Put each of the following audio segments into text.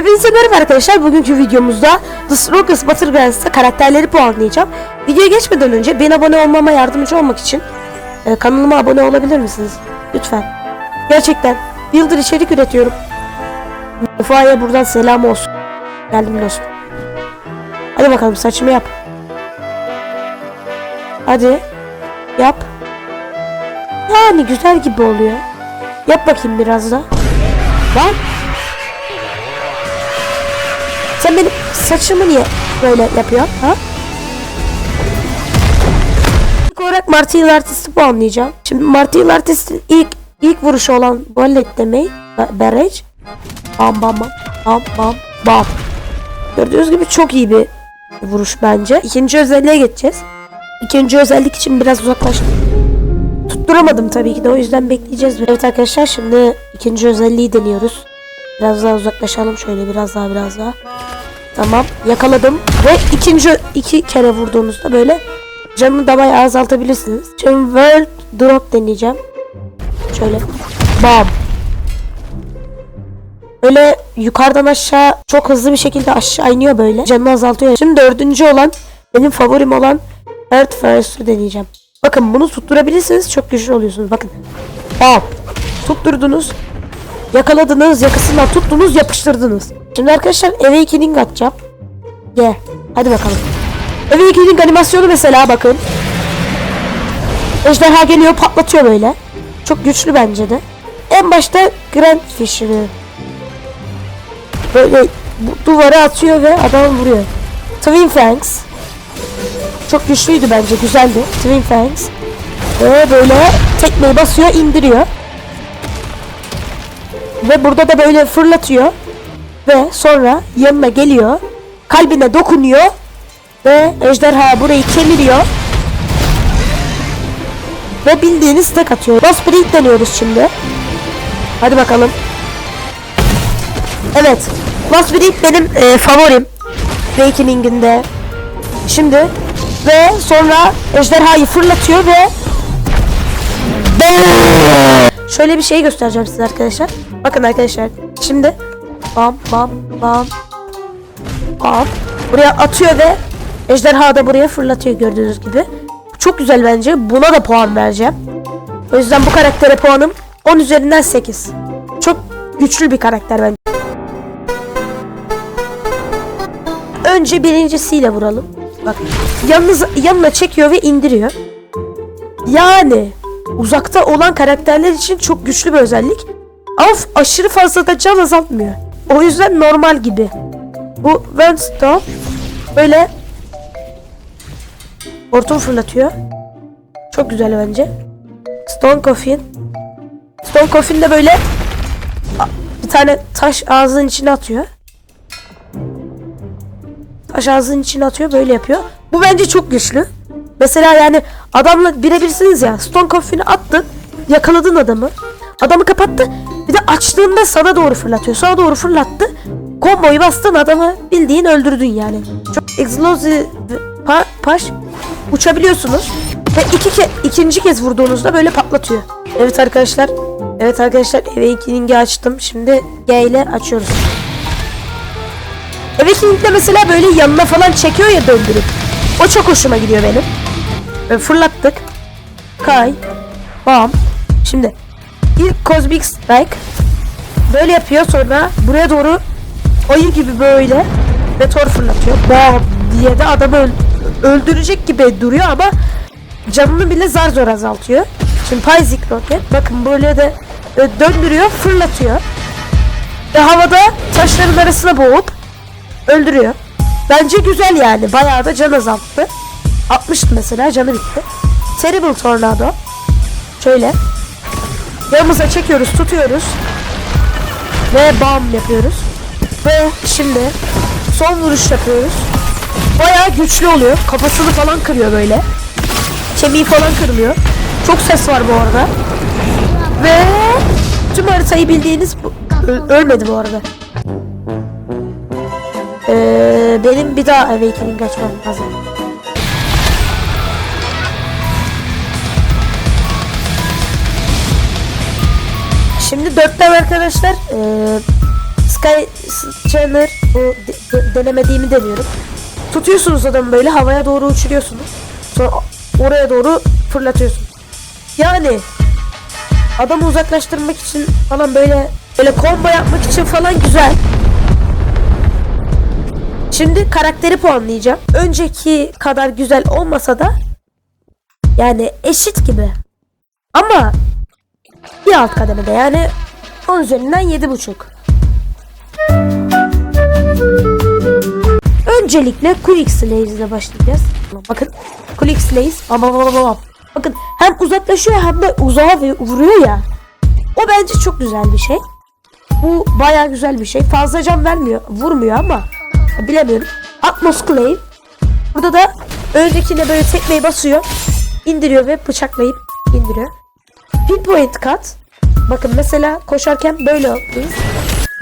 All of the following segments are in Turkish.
Hepinize merhaba arkadaşlar. Bugünkü videomuzda The Strongest Battlegrounds'ta karakterleri puanlayacağım. Videoya geçmeden önce ben abone olmama yardımcı olmak için e, kanalıma abone olabilir misiniz? Lütfen. Gerçekten yıldır içerik üretiyorum. Mufa'ya buradan selam olsun. Geldim dostum. Hadi bakalım saçımı yap. Hadi. Yap. Yani güzel gibi oluyor. Yap bakayım biraz da. Lan. Sen benim saçımı niye böyle yapıyorsun ha? İlk olarak Martial Artist'i puanlayacağım. Şimdi Martial Artist'in ilk ilk vuruşu olan Bullet demeyi Barrage Bam bam bam bam bam bam Gördüğünüz gibi çok iyi bir vuruş bence. İkinci özelliğe geçeceğiz. İkinci özellik için biraz uzaklaştım. Tutturamadım tabii ki de o yüzden bekleyeceğiz. Evet arkadaşlar şimdi ikinci özelliği deniyoruz. Biraz daha uzaklaşalım şöyle biraz daha biraz daha. Tamam yakaladım ve ikinci iki kere vurduğunuzda böyle canını da bayağı azaltabilirsiniz. Şimdi World Drop deneyeceğim. Şöyle bam. Böyle yukarıdan aşağı çok hızlı bir şekilde aşağı iniyor böyle. Canını azaltıyor. Şimdi dördüncü olan benim favorim olan Earth First'ı deneyeceğim. Bakın bunu tutturabilirsiniz çok güçlü oluyorsunuz. Bakın. Bam. Tutturdunuz. Yakaladınız, yakasından tuttunuz, yapıştırdınız. Şimdi arkadaşlar Awakening atacağım. Gel. Hadi bakalım. Awakening animasyonu mesela bakın. Ejderha geliyor patlatıyor böyle. Çok güçlü bence de. En başta Grand Fisher'ı. Böyle duvara atıyor ve adam vuruyor. Twin Fangs. Çok güçlüydü bence güzeldi. Twin Fangs. Ve böyle tekmeyi basıyor indiriyor. Ve burada da böyle fırlatıyor. Ve sonra yanına geliyor. Kalbine dokunuyor. Ve ejderha burayı kemiriyor. Ve bildiğiniz tek atıyor. Boss Break deniyoruz şimdi. Hadi bakalım. Evet. Boss Break benim e, favorim. Awakening'inde. Şimdi ve sonra ejderhayı fırlatıyor ve Şöyle bir şey göstereceğim size arkadaşlar. Bakın arkadaşlar. Şimdi bam bam bam bam buraya atıyor ve ejderha da buraya fırlatıyor gördüğünüz gibi. Çok güzel bence. Buna da puan vereceğim. O yüzden bu karaktere puanım 10 üzerinden 8. Çok güçlü bir karakter bence. Önce birincisiyle vuralım. Bak yanınız, yanına çekiyor ve indiriyor. Yani uzakta olan karakterler için çok güçlü bir özellik. Ama aşırı fazla da can azaltmıyor. O yüzden normal gibi. Bu Venstone böyle hortum fırlatıyor. Çok güzel bence. Stone Coffin. Stone Coffin de böyle bir tane taş ağzının içine atıyor. Taş ağzının içine atıyor böyle yapıyor. Bu bence çok güçlü. Mesela yani adamla birebirsiniz ya. Stone Coffin'i attın. Yakaladın adamı. Adamı kapattı. Bir de açtığında sana doğru fırlatıyor. Sana doğru fırlattı. Komboyu bastın adamı bildiğin öldürdün yani. Çok explosive pa paş uçabiliyorsunuz. Ve iki ke ikinci kez vurduğunuzda böyle patlatıyor. Evet arkadaşlar. Evet arkadaşlar Awakening'i açtım. Şimdi G ile açıyoruz. Awakening'de mesela böyle yanına falan çekiyor ya döndürüp. O çok hoşuma gidiyor benim. Böyle fırlattık. Kay. Bam. Şimdi ilk Cosmic Strike böyle yapıyor sonra buraya doğru ayı gibi böyle meteor fırlatıyor. Bam diye de adamı öl- öldürecek gibi duruyor ama canını bile zar zor azaltıyor. Şimdi Pyzik Rocket bakın böyle de böyle döndürüyor fırlatıyor. Ve havada taşların arasına boğup öldürüyor. Bence güzel yani. Bayağı da can azalttı. 60'tı mesela canı bitti. Terrible Tornado. Şöyle. Yanımıza çekiyoruz, tutuyoruz. Ve bam yapıyoruz. Ve şimdi son vuruş yapıyoruz. Bayağı güçlü oluyor. Kafasını falan kırıyor böyle. Kemiği falan kırılıyor. Çok ses var bu arada. Ve tüm haritayı bildiğiniz ölmedi bu arada. Ee, benim bir daha Awakening açmam lazım. Şimdi dörtten arkadaşlar ee, Sky Scanner bu de- denemediğimi deniyorum. Tutuyorsunuz adamı böyle havaya doğru uçuruyorsunuz. Sonra oraya doğru fırlatıyorsunuz. Yani adamı uzaklaştırmak için falan böyle böyle combo yapmak için falan güzel. Şimdi karakteri puanlayacağım. Önceki kadar güzel olmasa da yani eşit gibi. Ama bir alt kademede yani 10 üzerinden 7.5. Öncelikle Quick Slays ile başlayacağız. Bakın Quick Slays. Bakın hem uzaklaşıyor hem de uzağa vuruyor ya. O bence çok güzel bir şey. Bu baya güzel bir şey. Fazla can vermiyor, vurmuyor ama bilemiyorum. Atmos Clay. Burada da öncekine böyle tekmeyi basıyor. indiriyor ve bıçaklayıp indiriyor. Pinpoint cut. Bakın mesela koşarken böyle yapıyoruz.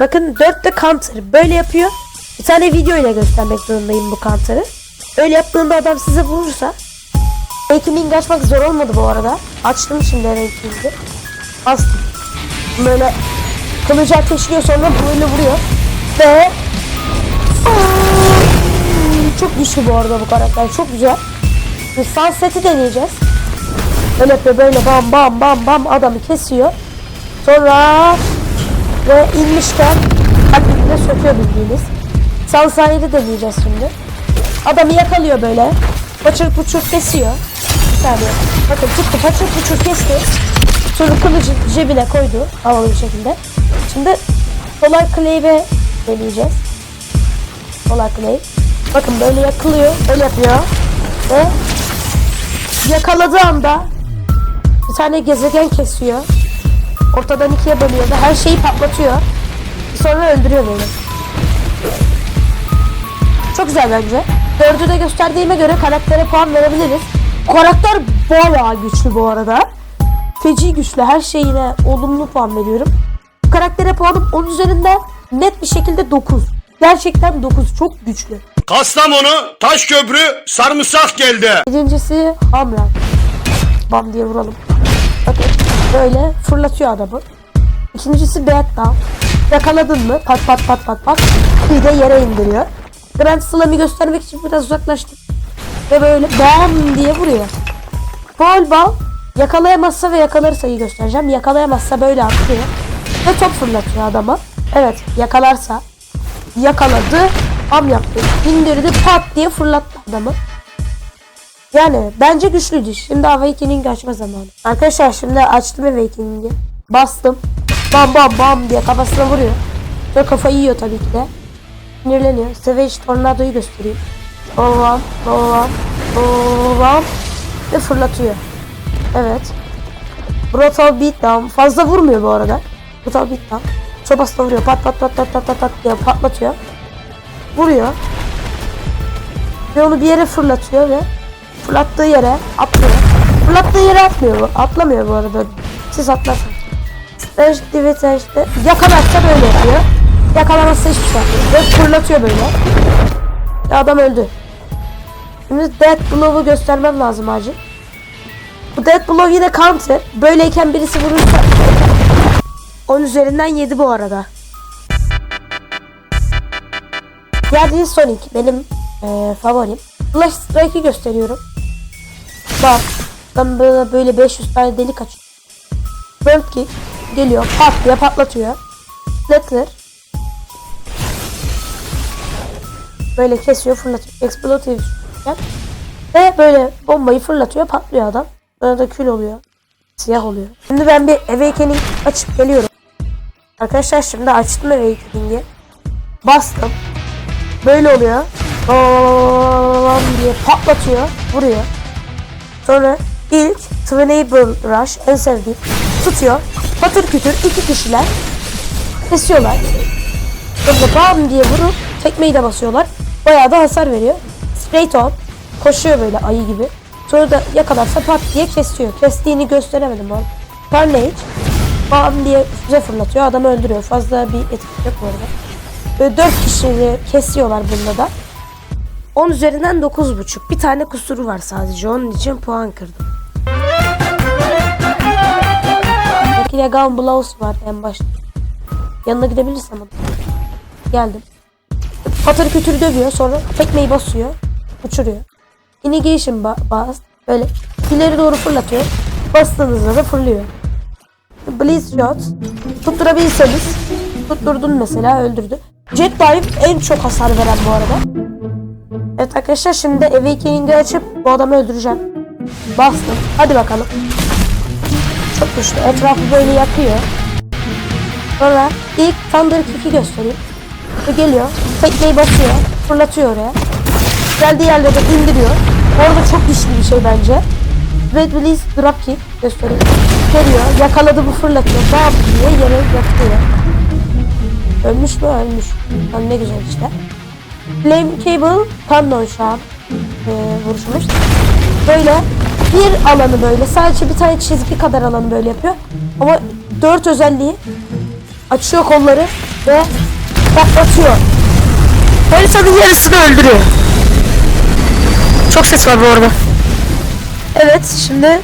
Bakın 4'te counter böyle yapıyor. Bir tane video ile göstermek zorundayım bu counter'ı. Öyle yaptığında adam size vurursa Ranking'in açmak zor olmadı bu arada. Açtım şimdi ranking'i. Bastım. Böyle kılıcı ateşliyor sonra böyle vuruyor. Ve çok güçlü bu arada bu karakter. Çok güzel. Sunset'i deneyeceğiz. Böyle yapıyor böyle bam bam bam bam adamı kesiyor. Sonra ve inmişken kalbine söküyor bildiğiniz. Sunside'i deneyeceğiz şimdi. Adamı yakalıyor böyle. Paçır puçur kesiyor. Bir saniye. Bakın tuttu paçır puçur kesti. Sonra kılıcı cebine koydu. Havalı bir şekilde. Şimdi Polar Clay'e deneyeceğiz. Polar Clay. Bakın böyle yakılıyor. Öyle yapıyor. Ve yakaladığı anda bir tane gezegen kesiyor. Ortadan ikiye bölüyor ve her şeyi patlatıyor. Sonra öldürüyor beni. Çok güzel bence. Dördü de gösterdiğime göre karaktere puan verebiliriz. Karakter bayağı güçlü bu arada. Feci güçlü. Her şeyine olumlu puan veriyorum. Karaktere puanım 10 üzerinden net bir şekilde 9. Gerçekten 9. Çok güçlü. Kastamonu, Taşköprü, Sarımsak geldi. Birincisi Hamra. Bam diye vuralım. Böyle fırlatıyor adamı. İkincisi Down. Yakaladın mı pat pat pat pat pat bir de yere indiriyor. Grand Slam'ı göstermek için biraz uzaklaştım. Ve böyle bam diye vuruyor. Bol bal yakalayamazsa ve yakalarsa göstereceğim. Yakalayamazsa böyle atlıyor. Ve top fırlatıyor adama. Evet yakalarsa yakaladı. Am yaptı. indirdi pat diye fırlattı adamı. Yani bence güçlüdür. Şimdi Awakening açma zamanı. Arkadaşlar şimdi açtım Awakening'i. Bastım. Bam bam bam diye kafasına vuruyor. Sonra kafayı yiyor tabii ki de. Sinirleniyor. Savage Tornado'yu gösteriyor. Bam bam bam ve fırlatıyor. Evet. Brutal Beatdown. Fazla vurmuyor bu arada. Brutal Beatdown. Çobasla vuruyor. Pat pat pat pat pat pat pat diye patlatıyor. Vuruyor. Ve onu bir yere fırlatıyor ve fırlattığı yere atlıyor. Fırlattığı yere atmıyor bu. Atlamıyor bu arada. Siz atlarsınız. Stage Divitage'de yakalarsa böyle yapıyor. Yakalamazsa hiçbir şey yapmıyor. Ve fırlatıyor böyle. Ve adam öldü. Şimdi Death Blow'u göstermem lazım acil. Bu Death Blow yine counter. Böyleyken birisi vurursa 10 üzerinden 7 bu arada. Geldiği Sonic benim eee favorim. Flash Strike'ı gösteriyorum. Bak. Ben böyle, böyle 500 tane delik açıyorum. Burnt Kick geliyor pat diye patlatıyor. Splatter böyle kesiyor fırlatıyor. Explosive ve böyle bombayı fırlatıyor patlıyor adam. Sonra da kül oluyor. Siyah oluyor. Şimdi ben bir Awakening açıp geliyorum. Arkadaşlar şimdi açtım Awakening'i. Bastım. Böyle oluyor. Bam diye patlatıyor. Vuruyor. Sonra ilk Twenable Rush en sevdiğim tutuyor. Patır kütür iki kişiler kesiyorlar. Sonra bam diye vurup tekmeyi de basıyorlar. Bayağı da hasar veriyor. Straight on. Koşuyor böyle ayı gibi. Sonra da yakalarsa pat diye kesiyor. Kestiğini gösteremedim onu. Carnage. Bam diye füze fırlatıyor. Adamı öldürüyor. Fazla bir etki yok bu arada. Böyle 4 kişiyi kesiyorlar bunda da. 10 üzerinden 9.5. Bir tane kusuru var sadece. Onun için puan kırdım. De Gun Blows var en başta. Yanına gidebilirsem. Geldim. Patır kütür dövüyor. Sonra tekmeyi basıyor. Uçuruyor. Inigation ba- bas. Böyle ileri doğru fırlatıyor. Bastığınızda da fırlıyor. Blaze shot. Tutturabilirseniz. Tutturdun mesela öldürdü. Jet dive en çok hasar veren bu arada. Evet arkadaşlar şimdi Awakening'i açıp bu adamı öldüreceğim. Bastım. Hadi bakalım. Çok güçlü. Etrafı böyle yakıyor. Sonra ilk Thunder Kick'i göstereyim. Bu geliyor. Tekmeyi basıyor. Fırlatıyor oraya. Geldiği yerlere indiriyor. Orada çok güçlü bir şey bence. Red Release Drop Kick göstereyim. Geliyor. Yakaladı bu fırlatıyor. Bam diye yere yatıyor. Ölmüş mü? Ölmüş. Lan ne güzel işte. Flame Cable Pandon şu an e, vuruşumuz. Böyle bir alanı böyle sadece bir tane çizgi kadar alanı böyle yapıyor. Ama dört özelliği açıyor kolları ve patlatıyor. Haritanın yarısını öldürüyor. Çok ses var bu arada. Evet şimdi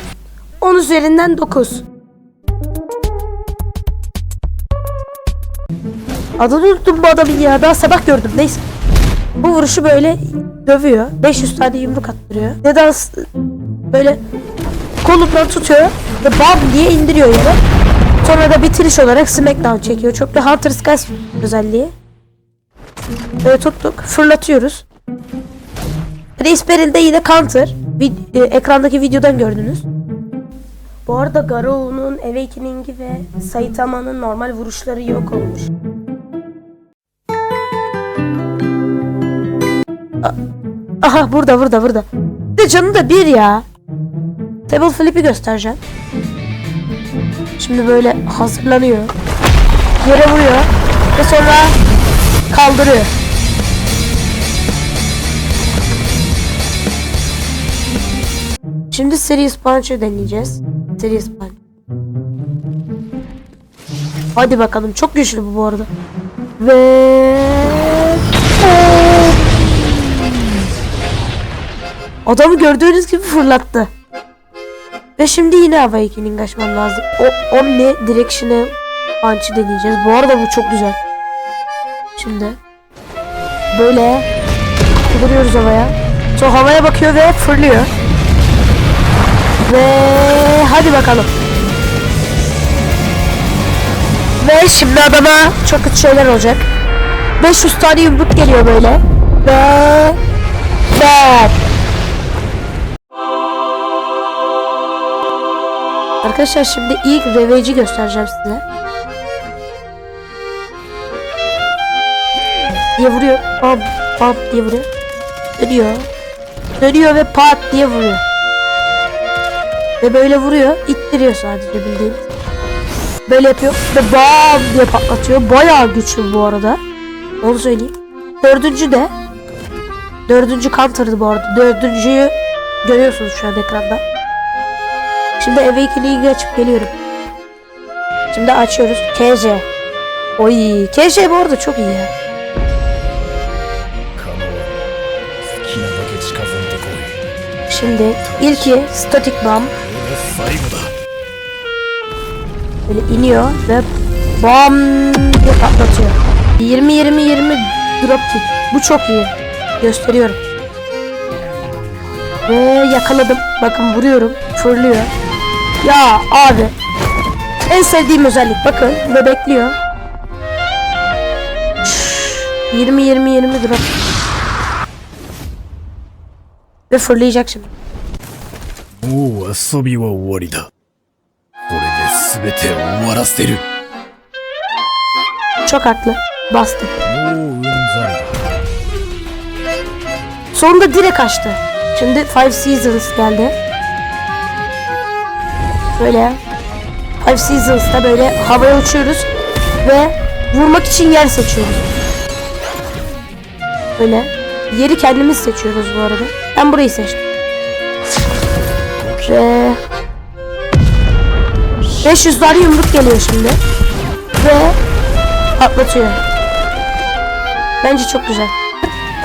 10 üzerinden 9. Adını unuttum bu adamın ya. Daha sabah gördüm. Neyse. Bu vuruşu böyle dövüyor. 500 tane yumruk attırıyor. Nedans böyle kolundan tutuyor ve bam diye indiriyor yere. Sonra da bitiriş olarak smackdown çekiyor. Çok da Hunter's Gas özelliği. Böyle tuttuk. Fırlatıyoruz. Chris Beryl'de yine counter. Vid- e, ekrandaki videodan gördünüz. Bu arada Garou'nun Awakening'i ve Saitama'nın normal vuruşları yok olmuş. Aha burada burada burada. De canı da bir ya. Table flip'i göstereceğim. Şimdi böyle hazırlanıyor. Yere vuruyor. Ve sonra kaldırıyor. Şimdi Serious Punch'ı deneyeceğiz. Serious Punch. Hadi bakalım. Çok güçlü bu bu arada. Ve... Adamı gördüğünüz gibi fırlattı. Ve şimdi yine Awakening açmam lazım. O Omni Directional Punch'ı deneyeceğiz. Bu arada bu çok güzel. Şimdi böyle vuruyoruz havaya. Sonra havaya bakıyor ve fırlıyor. Ve hadi bakalım. Ve şimdi adama çok kötü şeyler olacak. 500 tane yumruk geliyor böyle. Ve ve Arkadaşlar şimdi ilk Ravage'i göstereceğim size. Diye vuruyor. Bam bam diye vuruyor. Dönüyor. Dönüyor ve pat diye vuruyor. Ve böyle vuruyor. ittiriyor sadece bildiğin. Böyle yapıyor ve bam diye patlatıyor. Bayağı güçlü bu arada. Onu söyleyeyim. Dördüncü de Dördüncü counter'dı bu arada. Dördüncüyü görüyorsunuz şu an ekranda. Şimdi eve ikiliyi açıp geliyorum. Şimdi açıyoruz. KJ. Oy KJ bu arada çok iyi ya. Şimdi ilki static bomb. Böyle iniyor ve bam diye patlatıyor. 20 20 20 drop kick. Bu çok iyi. Gösteriyorum. Ve yakaladım. Bakın vuruyorum. Fırlıyor. Ya abi. En sevdiğim özellik. Bakın ve bekliyor. 20 20 20 drop. Ve fırlayacak şimdi. もう遊びは終わりだこれで全てを終わらせる Çok haklı. Bastım. もううんざりだ Sonunda direkt açtı. Şimdi Five Seasons geldi. Böyle. Five Seasons'ta böyle havaya uçuyoruz. Ve vurmak için yer seçiyoruz. Böyle. Yeri kendimiz seçiyoruz bu arada. Ben burayı seçtim. Ve... 500'ler yumruk geliyor şimdi. Ve patlatıyor. Bence çok güzel.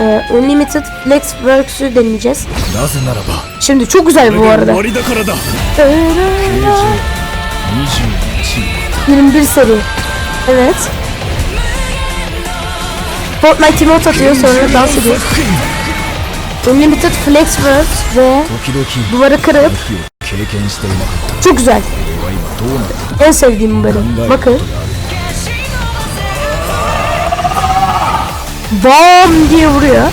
Ee, Unlimited Flex Works'ü deneyeceğiz. Nasıl araba? Şimdi çok güzel bu arada. 21 seri. Evet. Fortnite emote atıyor sonra dans ediyor. Unlimited Flex Words ve duvarı kırıp çok güzel. En sevdiğim benim. Bakın. Bam diye vuruyor.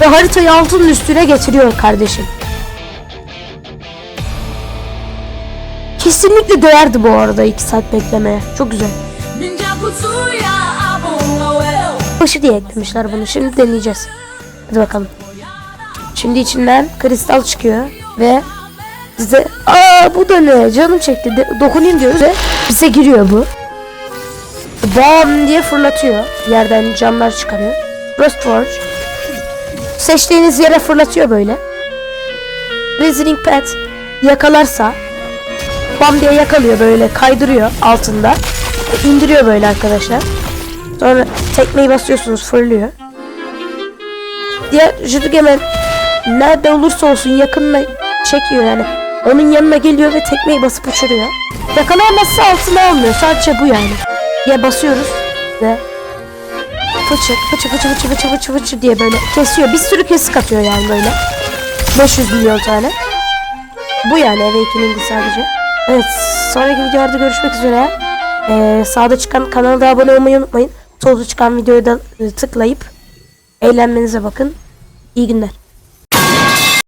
Ve haritayı altının üstüne getiriyor kardeşim. Kesinlikle değerdi bu arada 2 saat beklemeye. Çok güzel. Başı diye eklemişler bunu. Şimdi deneyeceğiz. Hadi bakalım. Şimdi içinden kristal çıkıyor ve bize aa bu da ne canım çekti de, dokunayım diyoruz ve bize giriyor bu. Bam diye fırlatıyor. Yerden camlar çıkarıyor. Frostforge. Seçtiğiniz yere fırlatıyor böyle. Visiting Pet yakalarsa bam diye yakalıyor böyle kaydırıyor altında. İndiriyor böyle arkadaşlar. Sonra tekmeyi basıyorsunuz fırlıyor. Diğer Jüdügemen nerede olursa olsun yakınına çekiyor yani. Onun yanına geliyor ve tekmeyi basıp uçuruyor. Yakalayamazsa altına almıyor. Sadece bu yani. Diye basıyoruz ve fıçı fıçı fıçı fıçı fıçı fıçı fıçı diye böyle kesiyor. Bir sürü kesik atıyor yani böyle. 500 milyon tane. Bu yani Awakening'i sadece. Evet sonraki videolarda görüşmek üzere. Ee, sağda çıkan kanala abone olmayı unutmayın. Solda çıkan videoya da tıklayıp eğlenmenize bakın. İyi günler.